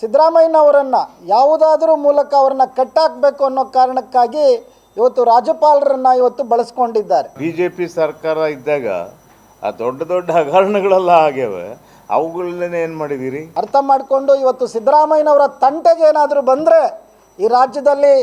ಸಿದ್ದರಾಮಯ್ಯನವರನ್ನು ಯಾವುದಾದ್ರೂ ಮೂಲಕ ಅವ್ರನ್ನ ಕಟ್ಟಾಕಬೇಕು ಅನ್ನೋ ಕಾರಣಕ್ಕಾಗಿ ಇವತ್ತು ರಾಜ್ಯಪಾಲರನ್ನ ಇವತ್ತು ಬಳಸ್ಕೊಂಡಿದ್ದಾರೆ. ಬಿ ಜೆ ಪಿ ಸರ್ಕಾರ ಇದ್ದಾಗ ಆ ದೊಡ್ಡ ದೊಡ್ಡ ಹಗರಣಗಳೆಲ್ಲ ಆಗ್ಯಾವೆ. ಅವುಗಳನ್ನೇ ಏನು ಮಾಡಿದ್ದೀರಿ ಅರ್ಥ ಮಾಡಿಕೊಂಡು ಇವತ್ತು ಸಿದ್ದರಾಮಯ್ಯನವರ ತಂಟೆಗೆ ಏನಾದರೂ ಬಂದರೆ ಈ ರಾಜ್ಯದಲ್ಲಿ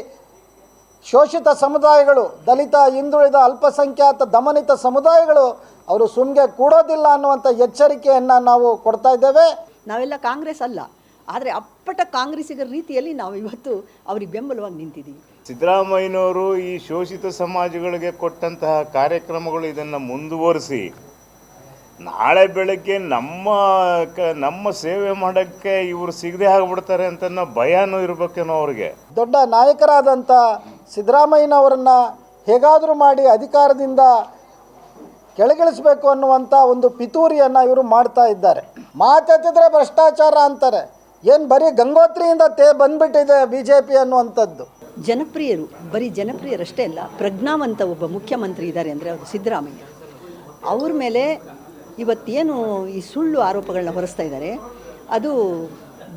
ಶೋಷಿತ ಸಮುದಾಯಗಳು ದಲಿತ ಹಿಂದುಳಿದ ಅಲ್ಪಸಂಖ್ಯಾತ ದಮನಿತ ಸಮುದಾಯಗಳು ಅವರು ಸುಮ್ಗೆ ಕೂಡೋದಿಲ್ಲ ಅನ್ನುವಂಥ ಎಚ್ಚರಿಕೆಯನ್ನು ನಾವು ಕೊಡ್ತಾ ಇದ್ದೇವೆ. ನಾವೆಲ್ಲ ಕಾಂಗ್ರೆಸ್ ಅಲ್ಲ. ಆದರೆ ಅಪ್ಪಟ ಕಾಂಗ್ರೆಸ್ಸಿಗರ ರೀತಿಯಲ್ಲಿ ನಾವು ಇವತ್ತು ಅವ್ರಿಗೆ ಬೆಂಬಲವಾಗಿ ನಿಂತಿದ್ದೀವಿ. ಸಿದ್ದರಾಮಯ್ಯನವರು ಈ ಶೋಷಿತ ಸಮಾಜಗಳಿಗೆ ಕೊಟ್ಟಂತಹ ಕಾರ್ಯಕ್ರಮಗಳು ಇದನ್ನು ಮುಂದುವರಿಸಿ ನಾಳೆ ಬೆಳಗ್ಗೆ ನಮ್ಮ ಕ ನಮ್ಮ ಸೇವೆ ಮಾಡೋಕ್ಕೆ ಇವರು ಸಿಗದೆ ಆಗ್ಬಿಡ್ತಾರೆ ಅಂತ ಅನ್ನೋ ಭಯನೂ ಇರಬೇಕೇನೋ ಅವ್ರಿಗೆ. ದೊಡ್ಡ ನಾಯಕರಾದಂಥ ಸಿದ್ದರಾಮಯ್ಯನವರನ್ನು ಹೇಗಾದರೂ ಮಾಡಿ ಅಧಿಕಾರದಿಂದ ಕೆಳಗಿಳಿಸಬೇಕು ಅನ್ನುವಂಥ ಒಂದು ಪಿತೂರಿಯನ್ನು ಇವರು ಮಾಡ್ತಾ ಇದ್ದಾರೆ. ಮಾತೆತ್ತಿದ್ರೆ ಭ್ರಷ್ಟಾಚಾರ ಅಂತಾರೆ. ಏನು ಬರೀ ಗಂಗೋತ್ರಿಯಿಂದ ತೇ ಬಂದ್ಬಿಟ್ಟಿದೆ ಬಿ ಜೆ ಪಿ ಅನ್ನುವಂಥದ್ದು? ಜನಪ್ರಿಯರು, ಬರೀ ಜನಪ್ರಿಯರಷ್ಟೇ ಅಲ್ಲ, ಪ್ರಜ್ಞಾವಂತ ಒಬ್ಬ ಮುಖ್ಯಮಂತ್ರಿ ಇದ್ದಾರೆ ಅಂದರೆ ಅವರು ಸಿದ್ದರಾಮಯ್ಯ. ಅವ್ರ ಮೇಲೆ ಇವತ್ತೇನು ಈ ಸುಳ್ಳು ಆರೋಪಗಳನ್ನ ಹೊರಿಸ್ತಾ ಇದ್ದಾರೆ, ಅದು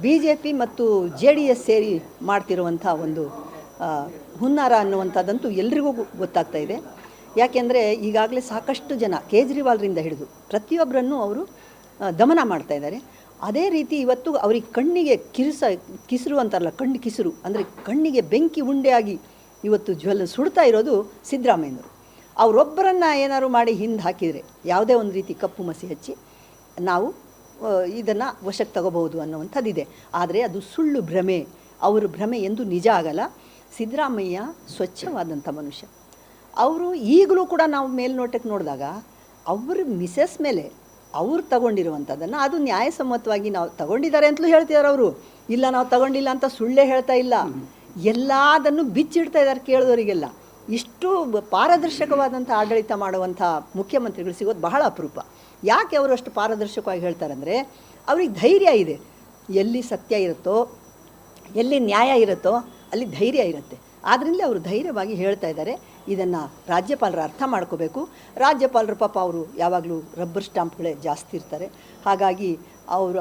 ಬಿ ಜೆ ಪಿ ಮತ್ತು ಜೆ ಡಿ ಎಸ್ ಸೇರಿ ಮಾಡ್ತಿರುವಂಥ ಒಂದು ಹುನ್ನಾರ ಅನ್ನುವಂಥದ್ದಂತೂ ಎಲ್ರಿಗೂ ಗೊತ್ತಾಗ್ತಾ ಇದೆ. ಯಾಕೆಂದರೆ ಈಗಾಗಲೇ ಸಾಕಷ್ಟು ಜನ ಕೇಜ್ರಿವಾಲ್ರಿಂದ ಹಿಡಿದು ಪ್ರತಿಯೊಬ್ಬರನ್ನು ಅವರು ದಮನ ಮಾಡ್ತಾ ಇದ್ದಾರೆ. ಅದೇ ರೀತಿ ಇವತ್ತು ಅವ್ರಿಗೆ ಕಣ್ಣಿಗೆ ಕಿರಿಸ ಕಿಸಿರು ಅಂತಾರಲ್ಲ ಕಣ್ಣು ಕಿಸಿರು, ಅಂದರೆ ಕಣ್ಣಿಗೆ ಬೆಂಕಿ ಉಂಡೆಯಾಗಿ ಇವತ್ತು ಜ್ವಲ ಸುಡ್ತಾ ಇರೋದು ಸಿದ್ದರಾಮಯ್ಯನವರು. ಅವರೊಬ್ಬರನ್ನು ಏನಾದ್ರು ಮಾಡಿ ಹಿಂದೆ ಹಾಕಿದರೆ, ಯಾವುದೇ ಒಂದು ರೀತಿ ಕಪ್ಪು ಮಸಿ ಹಚ್ಚಿ, ನಾವು ಇದನ್ನು ವಶಕ್ಕೆ ತಗೋಬಹುದು ಅನ್ನುವಂಥದ್ದಿದೆ. ಆದರೆ ಅದು ಸುಳ್ಳು ಭ್ರಮೆ. ಅವರ ಭ್ರಮೆ ಎಂದು ನಿಜ ಆಗಲ್ಲ. ಸಿದ್ದರಾಮಯ್ಯ ಸ್ವಚ್ಛವಾದಂಥ ಮನುಷ್ಯ. ಅವರು ಈಗಲೂ ಕೂಡ ನಾವು ಮೇಲ್ನೋಟಕ್ಕೆ ನೋಡಿದಾಗ, ಅವರ ಮಿಸಸ್ ಮೇಲೆ ಅವ್ರು ತಗೊಂಡಿರುವಂಥದ್ದನ್ನು ಅದು ನ್ಯಾಯಸಮ್ಮತವಾಗಿ ನಾವು ತಗೊಂಡಿದ್ದಾರೆ ಅಂತಲೂ ಹೇಳ್ತಿದ್ದಾರೆ ಅವರು. ಇಲ್ಲ, ನಾವು ತಗೊಂಡಿಲ್ಲ ಅಂತ ಸುಳ್ಳೇ ಹೇಳ್ತಾ ಇಲ್ಲ. ಎಲ್ಲದನ್ನು ಬಿಚ್ಚಿಡ್ತಾ ಇದ್ದಾರೆ ಕೇಳಿದವರಿಗೆಲ್ಲ. ಇಷ್ಟು ಪಾರದರ್ಶಕವಾದಂಥ ಆಡಳಿತ ಮಾಡುವಂಥ ಮುಖ್ಯಮಂತ್ರಿಗಳು ಸಿಗೋದು ಬಹಳ ಅಪರೂಪ. ಯಾಕೆ ಅವರು ಅಷ್ಟು ಪಾರದರ್ಶಕವಾಗಿ ಹೇಳ್ತಾರೆ ಅಂದರೆ, ಅವ್ರಿಗೆ ಧೈರ್ಯ ಇದೆ. ಎಲ್ಲಿ ಸತ್ಯ ಇರುತ್ತೋ, ಎಲ್ಲಿ ನ್ಯಾಯ ಇರುತ್ತೋ, ಅಲ್ಲಿ ಧೈರ್ಯ ಇರುತ್ತೆ. ಆದ್ದರಿಂದ ಅವರು ಧೈರ್ಯವಾಗಿ ಹೇಳ್ತಾ ಇದ್ದಾರೆ, ಇದನ್ನು ರಾಜ್ಯಪಾಲರು ಅರ್ಥ ಮಾಡ್ಕೋಬೇಕು. ರಾಜ್ಯಪಾಲರು ಪಾಪ ಅವರು ಯಾವಾಗಲೂ ರಬ್ಬರ್ ಸ್ಟಾಂಪ್ಗಳೇ ಜಾಸ್ತಿ ಇರ್ತಾರೆ. ಹಾಗಾಗಿ ಅವರ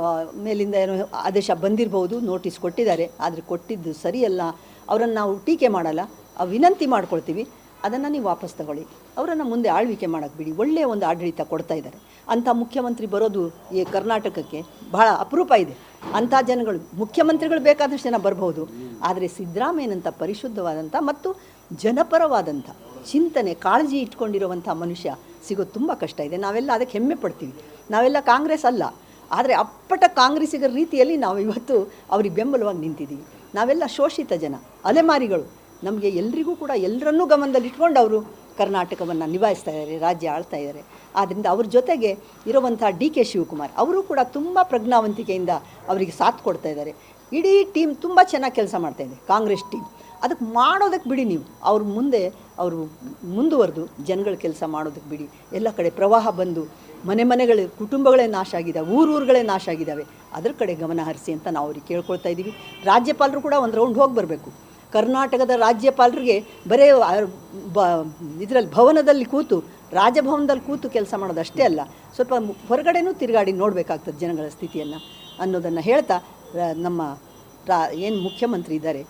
ಮೇಲಿಂದ ಏನೋ ಆದೇಶ ಬಂದಿರಬಹುದು ನೋಟಿಸ್ ಕೊಟ್ಟಿದ್ದಾರೆ. ಆದರೆ ಕೊಟ್ಟಿದ್ದು ಸರಿಯಲ್ಲ. ಅವರನ್ನು ನಾವು ಟೀಕೆ ಮಾಡಲ್ಲ. ವಿನಂತಿ ಮಾಡ್ಕೊಳ್ತೀವಿ. ಅದನ್ನು ನೀವು ವಾಪಸ್ ತಗೊಳ್ಳಿ. ಅವರನ್ನು ಮುಂದೆ ಆಳ್ವಿಕೆ ಮಾಡೋಕ್ಕೆ ಬಿಡಿ. ಒಳ್ಳೆಯ ಒಂದು ಆಡಳಿತ ಕೊಡ್ತಾ ಇದ್ದಾರೆ. ಅಂಥ ಮುಖ್ಯಮಂತ್ರಿ ಬರೋದು ಈ ಕರ್ನಾಟಕಕ್ಕೆ ಬಹಳ ಅಪರೂಪ ಇದೆ. ಅಂಥ ಜನಗಳು, ಮುಖ್ಯಮಂತ್ರಿಗಳು ಬೇಕಾದಷ್ಟು ಜನ ಬರಬಹುದು. ಆದರೆ ಸಿದ್ದರಾಮಯ್ಯನಂಥ ಪರಿಶುದ್ಧವಾದಂಥ ಮತ್ತು ಜನಪರವಾದಂಥ ಚಿಂತನೆ, ಕಾಳಜಿ ಇಟ್ಕೊಂಡಿರುವಂಥ ಮನುಷ್ಯ ಸಿಗೋದು ತುಂಬ ಕಷ್ಟ ಇದೆ. ನಾವೆಲ್ಲ ಅದಕ್ಕೆ ಹೆಮ್ಮೆ ಪಡ್ತೀವಿ. ನಾವೆಲ್ಲ ಕಾಂಗ್ರೆಸ್ ಅಲ್ಲ. ಆದರೆ ಅಪ್ಪಟ ಕಾಂಗ್ರೆಸ್ಸಿಗರ ರೀತಿಯಲ್ಲಿ ನಾವು ಇವತ್ತು ಅವ್ರಿಗೆ ಬೆಂಬಲವಾಗಿ ನಿಂತಿದ್ದೀವಿ. ನಾವೆಲ್ಲ ಶೋಷಿತ ಜನ, ಅಲೆಮಾರಿಗಳು. ನಮಗೆ ಎಲ್ರಿಗೂ ಕೂಡ ಎಲ್ಲರನ್ನೂ ಗಮನದಲ್ಲಿಟ್ಕೊಂಡು ಅವರು ಕರ್ನಾಟಕವನ್ನು ನಿಭಾಯಿಸ್ತಾ ಇದ್ದಾರೆ ರಾಜ್ಯ ಆಳ್ತಾ ಇದ್ದಾರೆ ಆದ್ದರಿಂದ ಅವ್ರ ಜೊತೆಗೆ ಇರುವಂಥ ಡಿ ಕೆ ಶಿವಕುಮಾರ್ ಅವರು ಕೂಡ ತುಂಬ ಪ್ರಜ್ಞಾವಂತಿಕೆಯಿಂದ ಅವರಿಗೆ ಸಾಥ್ ಕೊಡ್ತಾ ಇದ್ದಾರೆ ಇಡೀ ಟೀಮ್ ತುಂಬ ಚೆನ್ನಾಗಿ ಕೆಲಸ ಮಾಡ್ತಾ ಇದೆ, ಕಾಂಗ್ರೆಸ್ ಟೀಮ್. ಅದಕ್ಕೆ ಮಾಡೋದಕ್ಕೆ ಬಿಡಿ ನೀವು. ಅವ್ರ ಮುಂದೆ ಅವರು ಮುಂದುವರೆದು, ಜನಗಳ ಕೆಲಸ ಮಾಡೋದಕ್ಕೆ ಬಿಡಿ. ಎಲ್ಲ ಕಡೆ ಪ್ರವಾಹ ಬಂದು ಮನೆ ಮನೆಗಳ, ಕುಟುಂಬಗಳೇ ನಾಶ ಆಗಿದ್ದಾವೆ ಊರೂರುಗಳೇ ನಾಶ ಆಗಿದ್ದಾವೆ ಅದ್ರ ಕಡೆ ಗಮನ ಹರಿಸಿ ಅಂತ ನಾವು ಅವ್ರಿಗೆ ಕೇಳ್ಕೊಳ್ತಾ ಇದ್ದೀವಿ ರಾಜ್ಯಪಾಲರು ಕೂಡ ಒಂದು ರೌಂಡ್ ಹೋಗಿ ಬರಬೇಕು. ಕರ್ನಾಟಕದ ರಾಜ್ಯಪಾಲರಿಗೆ ಬರೇ ಬ, ಇದರಲ್ಲಿ ಭವನದಲ್ಲಿ ಕೂತು, ರಾಜಭವನದಲ್ಲಿ ಕೂತು ಕೆಲಸ ಮಾಡೋದಷ್ಟೇ ಅಲ್ಲ, ಸ್ವಲ್ಪ ಹೊರಗಡೆನೂ ತಿರುಗಾಡಿ ನೋಡಬೇಕಾಗ್ತದೆ ಜನಗಳ ಸ್ಥಿತಿಯನ್ನು ಅನ್ನೋದನ್ನು ಹೇಳ್ತಾ ನಮ್ಮ ರಾ, ಏನು ಮುಖ್ಯಮಂತ್ರಿ ಇದ್ದಾರೆ,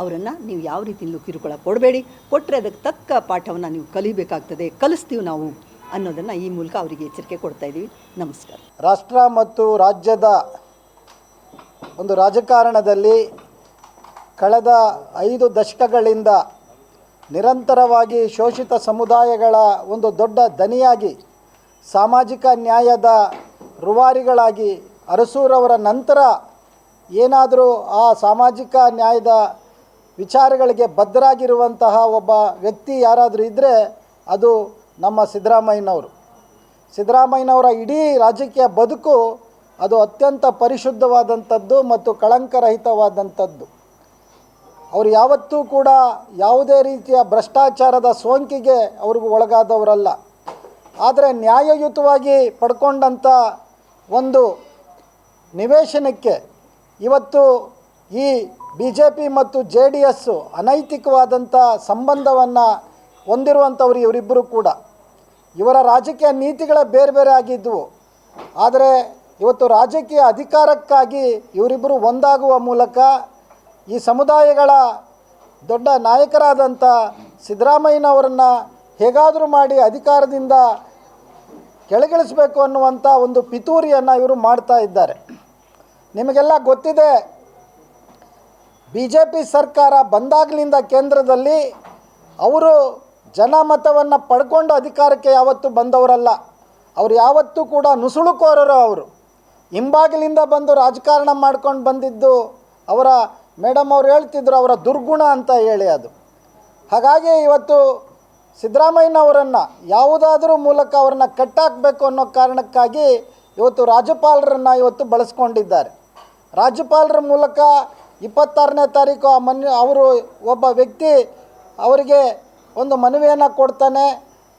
ಅವರನ್ನು ನೀವು ಯಾವ ರೀತಿಯಲ್ಲೂ ಕಿರುಕುಳ ಕೊಡಬೇಡಿ ಕೊಟ್ಟರೆ ಅದಕ್ಕೆ ತಕ್ಕ ಪಾಠವನ್ನು ನೀವು ಕಲಿಬೇಕಾಗ್ತದೆ, ಕಲಿಸ್ತೀವಿ ನಾವು ಅನ್ನೋದನ್ನು ಈ ಮೂಲಕ ಅವರಿಗೆ ಎಚ್ಚರಿಕೆ ಕೊಡ್ತಾ ಇದ್ದೀವಿ. ನಮಸ್ಕಾರ. ರಾಷ್ಟ್ರ ಮತ್ತು ರಾಜ್ಯದ ಒಂದು ರಾಜಕಾರಣದಲ್ಲಿ ಕಳೆದ ಐದು ದಶಕಗಳಿಂದ ನಿರಂತರವಾಗಿ ಶೋಷಿತ ಸಮುದಾಯಗಳ ಒಂದು ದೊಡ್ಡ ದನಿಯಾಗಿ ಸಾಮಾಜಿಕ ನ್ಯಾಯದ ರುವಾರಿಗಳಾಗಿ ಅರಸೂರವರ ನಂತರ ಏನಾದರೂ ಆ ಸಾಮಾಜಿಕ ನ್ಯಾಯದ ವಿಚಾರಗಳಿಗೆ ಬದ್ಧರಾಗಿರುವಂತಹ ಒಬ್ಬ ವ್ಯಕ್ತಿ ಯಾರಾದರೂ ಇದ್ದರೆ ಅದು ನಮ್ಮ ಸಿದ್ದರಾಮಯ್ಯನವರು. ಸಿದ್ದರಾಮಯ್ಯನವರ ಇಡೀ ರಾಜಕೀಯ ಬದುಕು ಅದು ಅತ್ಯಂತ ಪರಿಶುದ್ಧವಾದಂಥದ್ದು ಮತ್ತು ಕಳಂಕರಹಿತವಾದಂಥದ್ದು ಅವರು ಯಾವತ್ತೂ ಕೂಡ ಯಾವುದೇ ರೀತಿಯ ಭ್ರಷ್ಟಾಚಾರದ ಸೋಂಕಿಗೆ ಅವ್ರಿಗೂ ಒಳಗಾದವರಲ್ಲ. ಆದರೆ ನ್ಯಾಯಯುತವಾಗಿ ಪಡ್ಕೊಂಡಂಥ ಒಂದು ನಿವೇಶನಕ್ಕೆ ಇವತ್ತು ಈ ಬಿ ಜೆ ಪಿ ಮತ್ತು ಜೆ ಡಿ ಎಸ್ಸು ಅನೈತಿಕವಾದಂಥ ಸಂಬಂಧವನ್ನು ಹೊಂದಿರುವಂಥವ್ರು ಇವರಿಬ್ಬರು ಕೂಡ. ಇವರ ರಾಜಕೀಯ ನೀತಿಗಳೇ ಬೇರೆ ಬೇರೆ ಆಗಿದ್ದವು ಆದರೆ ಇವತ್ತು ರಾಜಕೀಯ ಅಧಿಕಾರಕ್ಕಾಗಿ ಇವರಿಬ್ಬರು ಒಂದಾಗುವ ಮೂಲಕ ಈ ಸಮುದಾಯಗಳ ದೊಡ್ಡ ನಾಯಕರಾದಂಥ ಸಿದ್ದರಾಮಯ್ಯನವರನ್ನು ಹೇಗಾದರೂ ಮಾಡಿ ಅಧಿಕಾರದಿಂದ ಕೆಳಗಿಳಿಸಬೇಕು ಅನ್ನುವಂಥ ಒಂದು ಪಿತೂರಿಯನ್ನು ಇವರು ಮಾಡ್ತಾ ಇದ್ದಾರೆ. ನಿಮಗೆಲ್ಲ ಗೊತ್ತಿದೆ ಬಿ ಜೆ ಪಿ ಸರ್ಕಾರ ಬಂದಾಗಲಿಂದ ಕೇಂದ್ರದಲ್ಲಿ ಅವರು ಜನಮತವನ್ನು ಪಡ್ಕೊಂಡು ಅಧಿಕಾರಕ್ಕೆ ಯಾವತ್ತೂ ಬಂದವರಲ್ಲ. ಅವರು ಯಾವತ್ತೂ ಕೂಡ ನುಸುಳುಕೋರರು ಅವರು. ಹಿಂಬಾಗಿಲಿಂದ ಬಂದು ರಾಜಕಾರಣ ಮಾಡ್ಕೊಂಡು ಬಂದಿದ್ದು ಅವರ ಮೇಡಮ್ ಅವ್ರು ಹೇಳ್ತಿದ್ರು ಅವರ ದುರ್ಗುಣ ಅಂತ ಹೇಳಿ ಅದು. ಹಾಗಾಗಿ ಇವತ್ತು ಸಿದ್ದರಾಮಯ್ಯನವರನ್ನು ಯಾವುದಾದರೂ ಮೂಲಕ ಅವ್ರನ್ನ ಕಟ್ಟಾಕಬೇಕು ಅನ್ನೋ ಕಾರಣಕ್ಕಾಗಿ ಇವತ್ತು ರಾಜ್ಯಪಾಲರನ್ನು ಇವತ್ತು ಬಳಸ್ಕೊಂಡಿದ್ದಾರೆ. ರಾಜ್ಯಪಾಲರ ಮೂಲಕ ಇಪ್ಪತ್ತಾರನೇ ತಾರೀಕು ಆ ಮನ್ ಅವರು ಒಬ್ಬ ವ್ಯಕ್ತಿ ಅವರಿಗೆ ಒಂದು ಮನವಿಯನ್ನು ಕೊಡ್ತಾನೆ,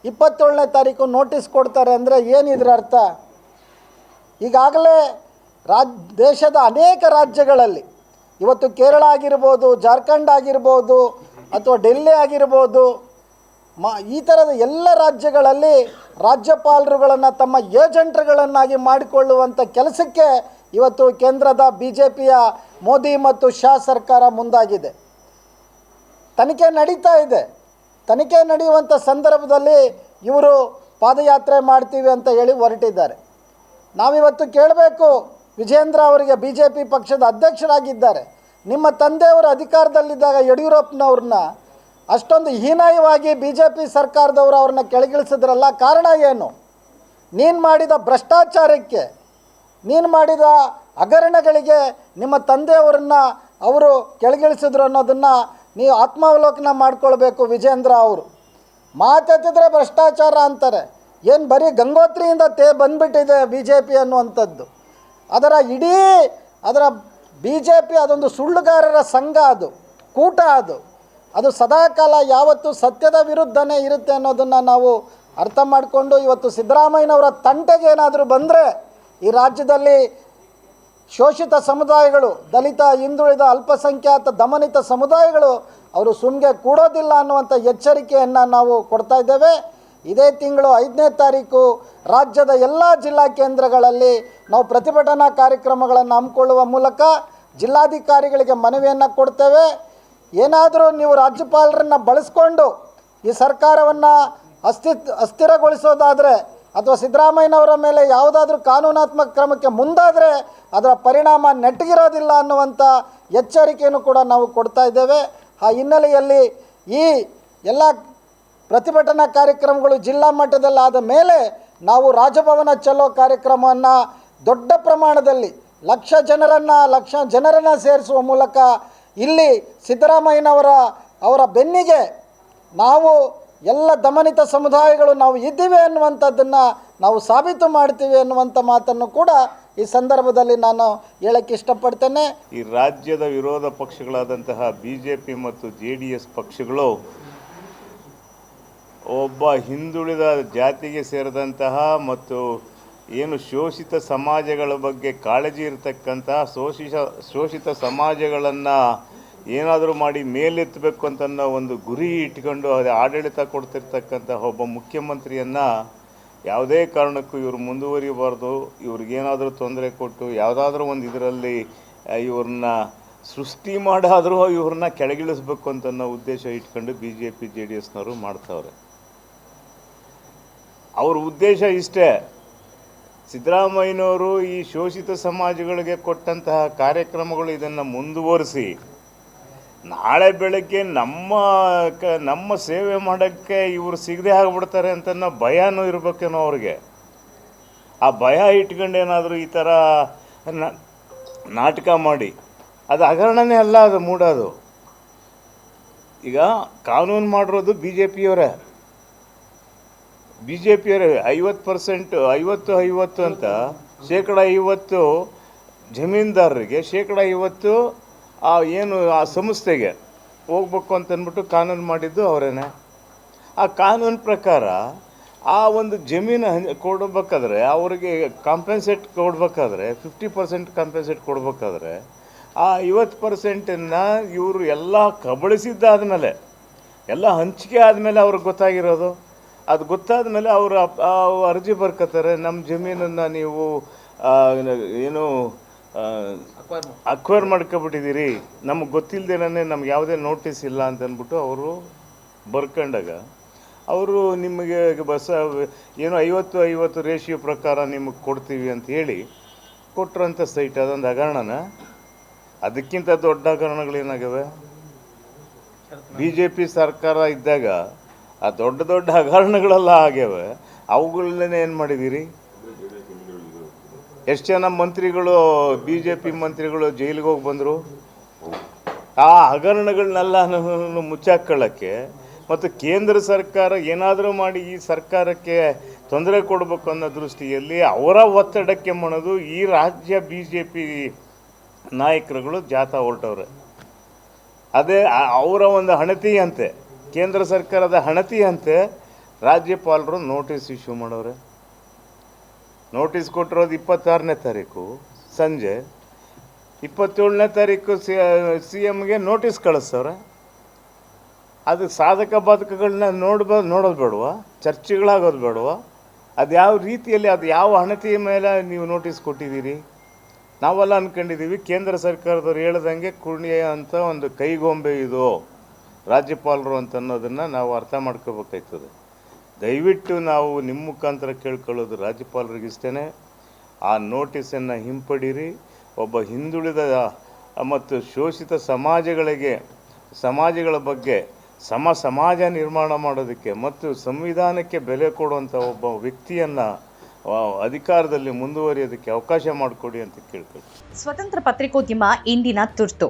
ಇಪ್ಪತ್ತೇಳನೇ ತಾರೀಕು ನೋಟಿಸ್ ಕೊಡ್ತಾರೆ ಅಂದರೆ ಏನಿದ್ರ ಅರ್ಥ? ಈಗಾಗಲೇ ರಾಜ್, ದೇಶದ ಅನೇಕ ರಾಜ್ಯಗಳಲ್ಲಿ ಇವತ್ತು ಕೇರಳ ಆಗಿರ್ಬೋದು, ಜಾರ್ಖಂಡ್ ಆಗಿರ್ಬೋದು ಅಥವಾ ಡೆಲ್ಲಿ ಆಗಿರ್ಬೋದು, ಮ, ಈ ಥರದ ಎಲ್ಲ ರಾಜ್ಯಗಳಲ್ಲಿ ರಾಜ್ಯಪಾಲರುಗಳನ್ನು ತಮ್ಮ ಏಜೆಂಟ್ರುಗಳನ್ನಾಗಿ ಮಾಡಿಕೊಳ್ಳುವಂಥ ಕೆಲಸಕ್ಕೆ ಇವತ್ತು ಕೇಂದ್ರದ ಬಿ ಜೆ ಪಿಯ ಮೋದಿ ಮತ್ತು ಶಾ ಸರ್ಕಾರ ಮುಂದಾಗಿದೆ. ತನಿಖೆ ನಡೀತಾ ಇದೆ. ತನಿಖೆ ನಡೆಯುವಂಥ ಸಂದರ್ಭದಲ್ಲಿ ಇವರು ಪಾದಯಾತ್ರೆ ಮಾಡ್ತೀವಿ ಅಂತ ಹೇಳಿ ಹೊರಟಿದ್ದಾರೆ. ನಾವಿವತ್ತು ಕೇಳಬೇಕು ವಿಜೇಂದ್ರ ಅವರಿಗೆ ಬಿ ಜೆ ಪಿ ಪಕ್ಷದ ಅಧ್ಯಕ್ಷರಾಗಿದ್ದಾರೆ. ನಿಮ್ಮ ತಂದೆಯವರು ಅಧಿಕಾರದಲ್ಲಿದ್ದಾಗ ಯಡಿಯೂರಪ್ಪನವ್ರನ್ನ ಅಷ್ಟೊಂದು ಹೀನಾಯವಾಗಿ ಬಿ ಜೆ ಪಿ ಸರ್ಕಾರದವರು ಅವ್ರನ್ನ ಕೆಳಗಿಳಿಸಿದ್ರಲ್ಲ ಕಾರಣ ಏನು? ನೀನು ಮಾಡಿದ ಭ್ರಷ್ಟಾಚಾರಕ್ಕೆ, ನೀನು ಮಾಡಿದ ಹಗರಣಗಳಿಗೆ ನಿಮ್ಮ ತಂದೆಯವರನ್ನ ಅವರು ಕೆಳಗಿಳಿಸಿದ್ರು ಅನ್ನೋದನ್ನು ನೀವು ಆತ್ಮಾವಲೋಕನ ಮಾಡ್ಕೊಳ್ಬೇಕು ವಿಜೇಂದ್ರ ಅವರು. ಮಾತೆತ್ತಿದ್ರೆ ಭ್ರಷ್ಟಾಚಾರ ಅಂತಾರೆ. ಏನು ಬರೀ ಗಂಗೋತ್ರಿಯಿಂದ ತೇ ಬಂದ್ಬಿಟ್ಟಿದೆ ಬಿ ಜೆ ಪಿ ಅನ್ನುವಂಥದ್ದು. ಅದರ ಇಡೀ ಅದರ ಬಿ ಜೆ ಪಿ ಅದೊಂದು ಸುಳ್ಳುಗಾರರ ಸಂಘ ಅದು, ಕೂಟ ಅದು. ಅದು ಸದಾಕಾಲ ಯಾವತ್ತೂ ಸತ್ಯದ ವಿರುದ್ಧನೇ ಇರುತ್ತೆ ಅನ್ನೋದನ್ನು ನಾವು ಅರ್ಥ ಮಾಡಿಕೊಂಡು ಇವತ್ತು ಸಿದ್ದರಾಮಯ್ಯನವರ ತಂಟೆಗೆ ಏನಾದರೂ ಬಂದರೆ ಈ ರಾಜ್ಯದಲ್ಲಿ ಶೋಷಿತ ಸಮುದಾಯಗಳು, ದಲಿತ, ಹಿಂದುಳಿದ, ಅಲ್ಪಸಂಖ್ಯಾತ, ದಮನಿತ ಸಮುದಾಯಗಳು ಅವರು ಸುಮ್ಗೆ ಕೂಡೋದಿಲ್ಲ ಅನ್ನುವಂಥ ಎಚ್ಚರಿಕೆಯನ್ನು ನಾವು ಕೊಡ್ತಾ ಇದ್ದೇವೆ. ಇದೇ ತಿಂಗಳು ಐದನೇ ತಾರೀಕು ರಾಜ್ಯದ ಎಲ್ಲ ಜಿಲ್ಲಾ ಕೇಂದ್ರಗಳಲ್ಲಿ ನಾವು ಪ್ರತಿಭಟನಾ ಕಾರ್ಯಕ್ರಮಗಳನ್ನು ಹಮ್ಮಿಕೊಳ್ಳುವ ಮೂಲಕ ಜಿಲ್ಲಾಧಿಕಾರಿಗಳಿಗೆ ಮನವಿಯನ್ನು ಕೊಡ್ತೇವೆ. ಏನಾದರೂ ನೀವು ರಾಜ್ಯಪಾಲರನ್ನು ಬಳಸ್ಕೊಂಡು ಈ ಸರ್ಕಾರವನ್ನು ಅಸ್ಥಿ, ಅಸ್ಥಿರಗೊಳಿಸೋದಾದರೆ ಅಥವಾ ಸಿದ್ದರಾಮಯ್ಯನವರ ಮೇಲೆ ಯಾವುದಾದ್ರೂ ಕಾನೂನಾತ್ಮಕ ಕ್ರಮಕ್ಕೆ ಮುಂದಾದರೆ ಅದರ ಪರಿಣಾಮ ನೆಟ್ಟಗಿರೋದಿಲ್ಲ ಅನ್ನುವಂಥ ಎಚ್ಚರಿಕೆಯನ್ನು ಕೂಡ ನಾವು ಕೊಡ್ತಾ ಇದ್ದೇವೆ. ಆ ಹಿನ್ನೆಲೆಯಲ್ಲಿ ಈ ಎಲ್ಲ ಪ್ರತಿಭಟನಾ ಕಾರ್ಯಕ್ರಮಗಳು ಜಿಲ್ಲಾ ಮಟ್ಟದಲ್ಲಾದ ಮೇಲೆ ನಾವು ರಾಜಭವನ ಚಲೋ ಕಾರ್ಯಕ್ರಮವನ್ನು ದೊಡ್ಡ ಪ್ರಮಾಣದಲ್ಲಿ ಲಕ್ಷ ಜನರನ್ನು ಲಕ್ಷ ಜನರನ್ನು ಸೇರಿಸುವ ಮೂಲಕ ಇಲ್ಲಿ ಸಿದ್ದರಾಮಯ್ಯನವರ, ಅವರ ಬೆನ್ನಿಗೆ ನಾವು ಎಲ್ಲ ದಮನಿತ ಸಮುದಾಯಗಳು ನಾವು ಇದ್ದೀವಿ ಅನ್ನುವಂಥದ್ದನ್ನು ನಾವು ಸಾಬೀತು ಮಾಡ್ತೀವಿ ಅನ್ನುವಂಥ ಮಾತನ್ನು ಕೂಡ ಈ ಸಂದರ್ಭದಲ್ಲಿ ನಾನು ಹೇಳಕ್ಕೆ ಇಷ್ಟಪಡ್ತೇನೆ. ಈ ರಾಜ್ಯದ ವಿರೋಧ ಪಕ್ಷಗಳಾದಂತಹ ಬಿ ಜೆ ಪಿ ಮತ್ತು ಜೆ ಡಿ ಎಸ್ ಪಕ್ಷಗಳು ಒಬ್ಬ ಹಿಂದುಳಿದ ಜಾತಿಗೆ ಸೇರಿದಂತಹ ಮತ್ತು ಏನು ಶೋಷಿತ ಸಮಾಜಗಳ ಬಗ್ಗೆ ಕಾಳಜಿ ಇರತಕ್ಕಂತಹ ಶೋಷಿತ ಶೋಷಿತ ಸಮಾಜಗಳನ್ನು ಏನಾದರೂ ಮಾಡಿ ಮೇಲೆತ್ತಬೇಕು ಅಂತ ಒಂದು ಗುರಿ ಇಟ್ಕೊಂಡು ಅದೇ ಆಡಳಿತ ಕೊಡ್ತಿರ್ತಕ್ಕಂತಹ ಒಬ್ಬ ಮುಖ್ಯಮಂತ್ರಿಯನ್ನು ಯಾವುದೇ ಕಾರಣಕ್ಕೂ ಇವರು ಮುಂದುವರಿಬಾರ್ದು, ಇವ್ರಿಗೇನಾದರೂ ತೊಂದರೆ ಕೊಟ್ಟು ಯಾವುದಾದ್ರೂ ಒಂದು ಇದರಲ್ಲಿ ಇವ್ರನ್ನ ಸೃಷ್ಟಿ ಮಾಡಾದರೂ ಇವ್ರನ್ನ ಕೆಳಗಿಳಿಸ್ಬೇಕು ಅಂತ ಉದ್ದೇಶ ಇಟ್ಕೊಂಡು B J P J D ಎಸ್ನವರು ಮಾಡ್ತಾವ್ರೆ. ಅವ್ರ ಉದ್ದೇಶ ಇಷ್ಟೇ. ಸಿದ್ದರಾಮಯ್ಯನವರು ಈ ಶೋಷಿತ ಸಮಾಜಗಳಿಗೆ ಕೊಟ್ಟಂತಹ ಕಾರ್ಯಕ್ರಮಗಳು ಇದನ್ನು ಮುಂದುವರಿಸಿ, ನಾಳೆ ಬೆಳಗ್ಗೆ ನಮ್ಮ ಕ, ನಮ್ಮ ಸೇವೆ ಮಾಡೋಕ್ಕೆ ಇವರು ಸಿಗದೆ ಆಗ್ಬಿಡ್ತಾರೆ ಅಂತ ಭಯನೂ ಇರಬೇಕೇನೋ ಅವ್ರಿಗೆ. ಆ ಭಯ ಇಟ್ಕೊಂಡು ಏನಾದರೂ ಈ ಥರ ನಾಟಕ ಮಾಡಿ, ಅದು ಹಗರಣನೇ ಅಲ್ಲ, ಅದು ಮೂಡೋದು. ಈಗ ಕಾನೂನು ಮಾಡಿರೋದು ಬಿ ಜೆ ಪಿಯವರೇ ಬಿ ಜೆ ಪಿಯವರೇ ಐವತ್ತು ಪರ್ಸೆಂಟ್ ಐವತ್ತು ಐವತ್ತು ಅಂತ ಶೇಕಡ ಐವತ್ತು ಜಮೀನ್ದಾರರಿಗೆ, ಶೇಕಡ ಐವತ್ತು ಆ ಏನು ಆ ಸಂಸ್ಥೆಗೆ ಹೋಗ್ಬೇಕು ಅಂತ ಅಂದ್ಬಿಟ್ಟು ಕಾನೂನು ಮಾಡಿದ್ದು ಅವರೇನೆ. ಆ ಕಾನೂನು ಪ್ರಕಾರ ಆ ಒಂದು ಜಮೀನು ಕೊಡ್ಬೇಕಾದ್ರೆ, ಅವರಿಗೆ ಕಾಂಪೆನ್ಸೇಟ್ ಕೊಡಬೇಕಾದ್ರೆ ಫಿಫ್ಟಿ ಪರ್ಸೆಂಟ್ ಕಾಂಪೆನ್ಸೇಟ್ ಕೊಡಬೇಕಾದ್ರೆ, ಆ ಐವತ್ತು ಪರ್ಸೆಂಟನ್ನು ಇವರು ಎಲ್ಲ ಕಬಳಿಸಿದ್ದಾದಮೇಲೆ, ಎಲ್ಲ ಹಂಚಿಕೆ ಆದಮೇಲೆ ಅವ್ರಿಗೆ ಗೊತ್ತಾಗಿರೋದು. ಅದು ಗೊತ್ತಾದ ಮೇಲೆ ಅವರು ಅರ್ಜಿ ಬರ್ಕೋತಾರೆ ನಮ್ಮ ಜಮೀನನ್ನು ನೀವು ಏನು ಅಕ್ವೈರ್ ಮಾಡ್ಕೊಬಿಟ್ಟಿದ್ದೀರಿ. ನಮಗೆ ಗೊತ್ತಿಲ್ಲದೇನೆ ನಮ್ಗೆ ಯಾವುದೇ ನೋಟಿಸ್ ಇಲ್ಲ ಅಂತ ಅಂದ್ಬಿಟ್ಟು ಅವರು ಬರ್ಕೊಂಡಾಗ ಅವರು ನಿಮಗೆ ಬಸ್ ಏನು ಐವತ್ತು ಐವತ್ತು ರೇಷಿಯೋ ಪ್ರಕಾರ ನಿಮಗೆ ಕೊಡ್ತೀವಿ ಅಂತ ಹೇಳಿ ಕೊಟ್ಟರಂಥ ಸೈಟ್ ಅದೊಂದು ಹಗರಣನ. ಅದಕ್ಕಿಂತ ದೊಡ್ಡ ಹಗರಣಗಳೇನಾಗವೆ ಬಿ ಜೆ ಪಿ ಸರ್ಕಾರ ಇದ್ದಾಗ ಆ ದೊಡ್ಡ ದೊಡ್ಡ ಹಗರಣಗಳೆಲ್ಲ ಆಗ್ಯಾವೆ. ಅವುಗಳನ್ನೇ ಏನು ಮಾಡಿದ್ದೀರಿ ಎಷ್ಟು ಜನ ಮಂತ್ರಿಗಳು ಬಿ ಜೆ ಪಿ ಮಂತ್ರಿಗಳು ಜೈಲಿಗೆ ಹೋಗಿ ಬಂದರು? ಆ ಹಗರಣಗಳನ್ನೆಲ್ಲ ಮುಚ್ಚಾಕೊಳ್ಳೋಕ್ಕೆ ಮತ್ತು ಕೇಂದ್ರ ಸರ್ಕಾರ ಏನಾದರೂ ಮಾಡಿ ಈ ಸರ್ಕಾರಕ್ಕೆ ತೊಂದರೆ ಕೊಡಬೇಕು ಅನ್ನೋ ದೃಷ್ಟಿಯಲ್ಲಿ ಅವರ ಒತ್ತಡಕ್ಕೆ ಮಣದು ಈ ರಾಜ್ಯ ಬಿ ಜೆ ಪಿ ನಾಯಕರುಗಳು ಜಾಥಾ ಹೊರಟವ್ರೆ. ಅದೇ ಅವರ ಒಂದು ಹಣತಿಯಂತೆ. ಕೇಂದ್ರ ಸರ್ಕಾರದ ಹಣತಿಯಂತೆ ರಾಜ್ಯಪಾಲರು ನೋಟಿಸ್ ಇಶ್ಯೂ ಮಾಡೋರೆ. ನೋಟಿಸ್ ಕೊಟ್ಟಿರೋದು ಇಪ್ಪತ್ತಾರನೇ ತಾರೀಕು, ಸಂಜೆ. ಇಪ್ಪತ್ತೇಳನೇ ತಾರೀಕು ಸಿ ಸಿ ಎಮ್ಗೆ ನೋಟಿಸ್ ಕಳಿಸ್ತವ್ರೆ ಅದು ಸಾಧಕ ಬಾಧಕಗಳನ್ನ ನೋಡ್ಬ, ನೋಡೋದು ಬೇಡವಾ? ಚರ್ಚೆಗಳಾಗೋದು ಬೇಡವಾ? ಅದು ಯಾವ ರೀತಿಯಲ್ಲಿ, ಅದು ಯಾವ ಹಣತಿಯ ಮೇಲೆ ನೀವು ನೋಟಿಸ್ ಕೊಟ್ಟಿದ್ದೀರಿ? ನಾವೆಲ್ಲ ಅಂದ್ಕೊಂಡಿದ್ದೀವಿ ಕೇಂದ್ರ ಸರ್ಕಾರದವ್ರು ಹೇಳ್ದಂಗೆ ಕುಣಿಯ ಅಂತ ಒಂದು ಕೈಗೊಂಬೆ ಇದು. ರಾಜ್ಯಪಾಲರು ಅಂತ ಅನ್ನೋದನ್ನು ನಾವು ಅರ್ಥ ಮಾಡ್ಕೋಬೇಕಾಯ್ತದೆ. ದಯವಿಟ್ಟು ನಾವು ನಿಮ್ಮ ಮುಖಾಂತರ ಕೇಳ್ಕೊಳ್ಳೋದು ರಾಜ್ಯಪಾಲರಿಗಿಷ್ಟೇ ಆ ನೋಟಿಸನ್ನು ಹಿಂಪಡೀರಿ. ಒಬ್ಬ ಹಿಂದುಳಿದ ಮತ್ತು ಶೋಷಿತ ಸಮಾಜಗಳಿಗೆ, ಸಮಾಜಗಳ ಬಗ್ಗೆ ಸಮ ಸಮಾಜ ನಿರ್ಮಾಣ ಮಾಡೋದಕ್ಕೆ ಮತ್ತು ಸಂವಿಧಾನಕ್ಕೆ ಬೆಲೆ ಕೊಡುವಂಥ ಒಬ್ಬ ವ್ಯಕ್ತಿಯನ್ನು ಅಧಿಕಾರದಲ್ಲಿ ಮುಂದುವರಿಯೋದಕ್ಕೆ ಅವಕಾಶ ಮಾಡಿಕೊಡಿ ಅಂತ ಕೇಳ್ಕೊಳ್ತೀನಿ. ಸ್ವತಂತ್ರ ಪತ್ರಿಕೋದ್ಯಮ ಇಂದಿನ ತುರ್ತು.